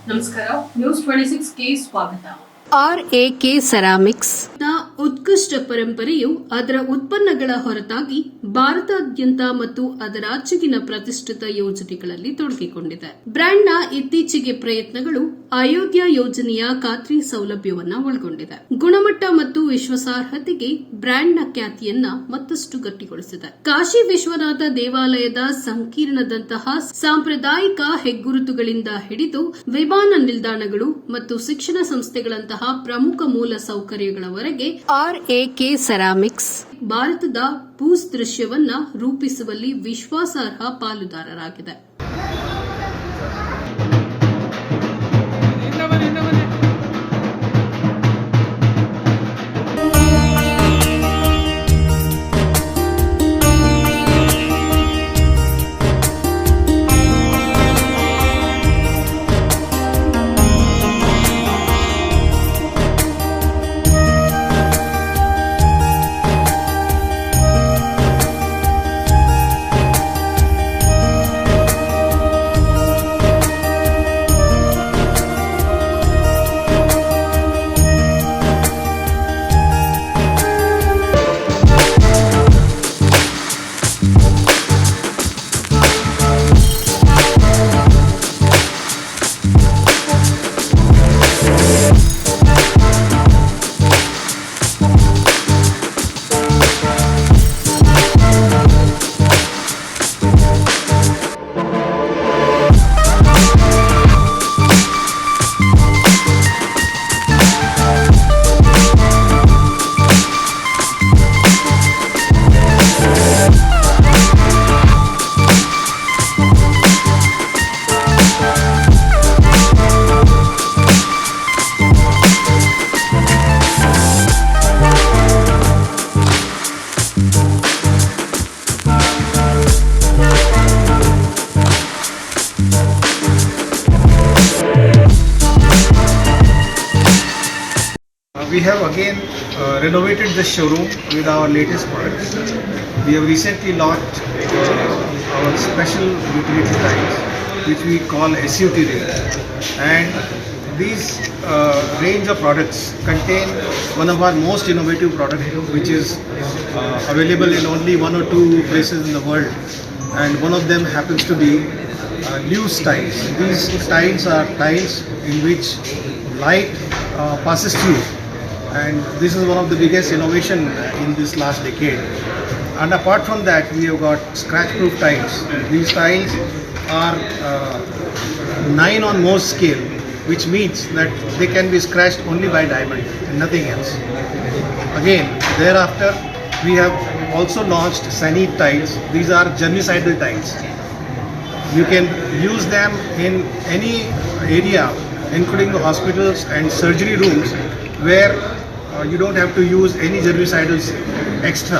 ನಮಸ್ಕಾರ news twenty six ಗೆ ಸ್ವಾಗತ ಆರ್ಎಕೆ ಸೆರಾಮಿಕ್ಸ್ ನ ಉತ್ಕೃಷ್ಟ ಪರಂಪರೆಯು ಅದರ ಉತ್ಪನ್ನಗಳ ಹೊರತಾಗಿ ಭಾರತಾದ್ಯಂತ ಮತ್ತು ಅದರಾಚೆಗಿನ ಪ್ರತಿಷ್ಠಿತ ಯೋಜನೆಗಳಲ್ಲಿ ತೊಡಗಿಕೊಂಡಿದೆ. ಬ್ರ್ಯಾಂಡ್ನ ಇತ್ತೀಚೆಗೆ ಪ್ರಯತ್ನಗಳು ಅಯೋಗ್ಯ ಯೋಜನೆಯ ಖಾತ್ರಿ ಸೌಲಭ್ಯವನ್ನ ಒಳಗೊಂಡಿದೆ. ಗುಣಮಟ್ಟ ಮತ್ತು ವಿಶ್ವಾಸಾರ್ಹತೆಗೆ ಬ್ರ್ಯಾಂಡ್ನ ಖ್ಯಾತಿಯನ್ನ ಮತ್ತಷ್ಟು ಗಟ್ಟಿಗೊಳಿಸಿದೆ. ಕಾಶಿ ವಿಶ್ವನಾಥ ದೇವಾಲಯದ ಸಂಕೀರ್ಣದಂತಹ ಸಾಂಪ್ರದಾಯಿಕ ಹೆಗ್ಗುರುತುಗಳಿಂದ ಹಿಡಿದು ವಿಮಾನ ನಿಲ್ದಾಣಗಳು ಮತ್ತು ಶಿಕ್ಷಣ ಸಂಸ್ಥೆಗಳಂತಹ ಪ್ರಮುಖ ಮೂಲ ಸೌಕರ್ಯಗಳವರೆಗೆ ಆರ್ ಎ ಕೆ ಸೆರಾಮಿಕ್ಸ್ ಭಾರತದ ಭೂಸ್ ಭೂದೃಶ್ಯವನ್ನ ರೂಪಿಸುವಲ್ಲಿ ವಿಶ್ವಾಸಾರ್ಹ ಪಾಲುದಾರರಾಗಿದೆ. We have again uh, renovated the showroom with our latest products. We have recently launched uh, our special utility lines, which we call SUT range. And these uh, range of products contain one of our most innovative products, which is uh, available in only one or two places in the world. And one of them happens to be uh, loose tiles. These tiles are tiles in which light uh, passes through and this is one of the biggest innovation in this last decade. And apart from that, we have got scratch-proof tiles. These tiles are uh, nine on Mohs scale, which means that they can be scratched only by diamond and nothing else. Again, thereafter, we have also launched Sanit tiles. These are germicidal tiles. You can use them in any area, including the hospitals and surgery rooms, where uh, you don't have to use any germicidals extra.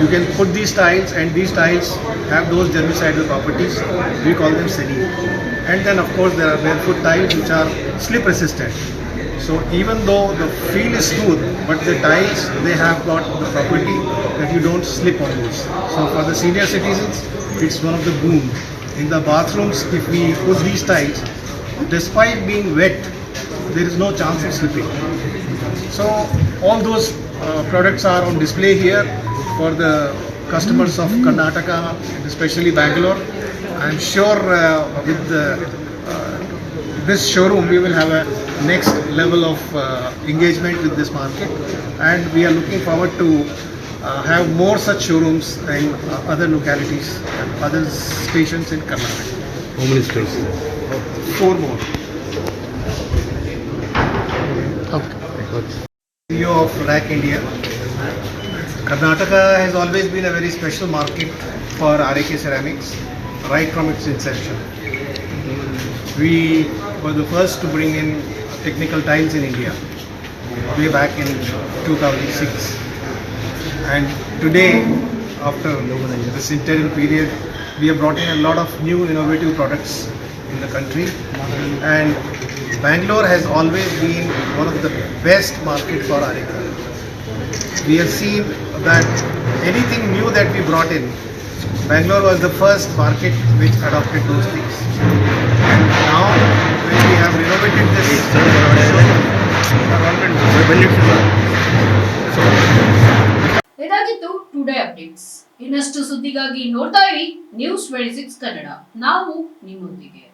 You can put these tiles, and these tiles have those germicidal properties. We call them Seni. And then, of course, there are barefoot tiles which are slip resistant. So even though the feel is smooth, but the tiles they have got the property that you don't slip on those. So for the senior citizens, it's one of the boon. In the bathrooms, if we put these tiles, despite being wet, there is no chance of slipping. So all those uh, products are on display here for the customers of Karnataka, and especially Bangalore. I'm sure uh, with the, uh, this showroom we will have a next level of uh, engagement with this market, and we are looking forward to uh, have more such showrooms in uh, other localities and other stations in Karnataka. How many stores? Four more. CEO of RAC India. Karnataka has always been a very special market for RAK ceramics right from its inception. We were the first to bring in technical tiles in India way back in 2006. And today, after this interim period, we have brought in a lot of new innovative products in the country. And Bangalore has always been one of the best market for Arika. We have seen that anything new that we brought in, Bangalore was the first market which adopted those things. And now when we have renovated this ಇದಾಗಿತ್ತು today updates ಇನ್ನಷ್ಟು ಸುದ್ದಿಗಾಗಿ ನೋಡ್ತಾ ಇರಿ. News twenty six Kannada ನಾವು ನಿಮ್ಮೊಂದಿಗೆ.